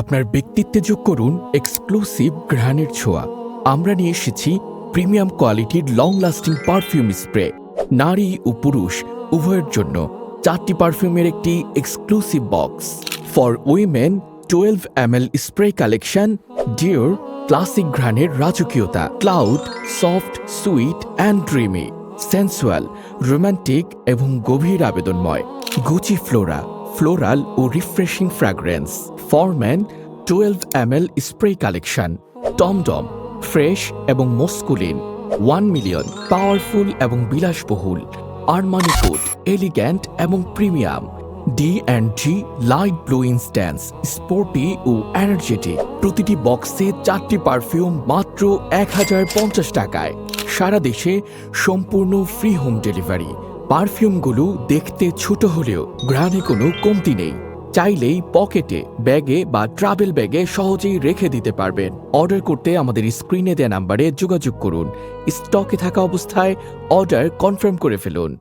আপনার ব্যক্তিত্বে যোগ করুন এক্সক্লুসিভ ঘ্রাণের ছোঁয়া। আমরা নিয়ে এসেছি প্রিমিয়াম কোয়ালিটির লং লাস্টিং পারফিউম স্প্রে নারী ও পুরুষ, উভয়ের জন্য চারটি পারফিউমের একটি exclusive box for women twelve M L spray collection Dior classic ঘ্রাণের রাজকীয়তা। Cloud soft sweet and dreamy sensual romantic এবং গভীর আবেদনময়। Gucci Flora floral O refreshing fragrance for men twelve M L spray collection টমডম fresh এবং masculine one million powerful এবং বিলাসবহুল. Armani ফুড elegant এবং premium D and G light blue intense sporty O energetic প্রতিটি বক্সে চারটি পারফিউম মাত্র এক হাজার পঞ্চাশ টাকায়। সারা দেশে সম্পূর্ণ ফ্রি হোম ডেলিভারি পারফিউমগুলো দেখতে ছোট হলেও ঘ্রাণে কোনো কমতি নেই। চাইলেই পকেটে, ব্যাগে বা ট্রাভেল ব্যাগে সহজেই রেখে দিতে পারবেন। অর্ডার করতে আমাদের স্ক্রিনে দেওয়া নাম্বারে যোগাযোগ করুন। স্টকে থাকা অবস্থায় অর্ডার কনফার্ম করে ফেলুন।